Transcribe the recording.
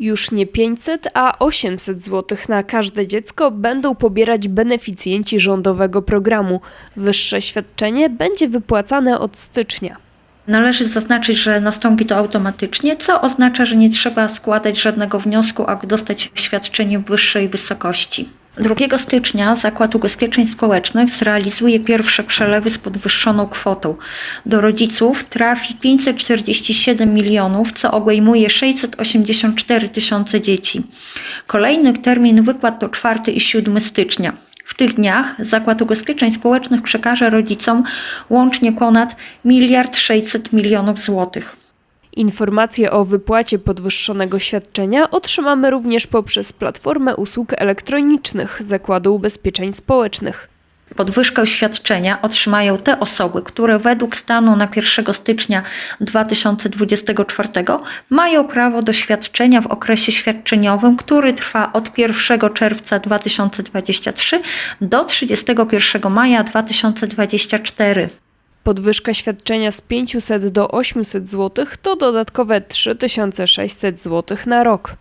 Już nie 500, a 800 zł na każde dziecko będą pobierać beneficjenci rządowego programu. Wyższe świadczenie będzie wypłacane od stycznia. Należy zaznaczyć, że nastąpi to automatycznie, co oznacza, że nie trzeba składać żadnego wniosku, aby dostać świadczenie w wyższej wysokości. 2 stycznia Zakład Ubezpieczeń Społecznych zrealizuje pierwsze przelewy z podwyższoną kwotą. Do rodziców trafi 547 milionów, co obejmuje 684 tysiące dzieci. Kolejny termin wypłat to 4 i 7 stycznia. W tych dniach Zakład Ubezpieczeń Społecznych przekaże rodzicom łącznie ponad 1 600 milionów złotych. Informacje o wypłacie podwyższonego świadczenia otrzymamy również poprzez platformę usług elektronicznych Zakładu Ubezpieczeń Społecznych. Podwyżkę świadczenia otrzymają te osoby, które według stanu na 1 stycznia 2024 mają prawo do świadczenia w okresie świadczeniowym, który trwa od 1 czerwca 2023 do 31 maja 2024. Podwyżka świadczenia z 500 do 800 zł to dodatkowe 3600 zł na rok.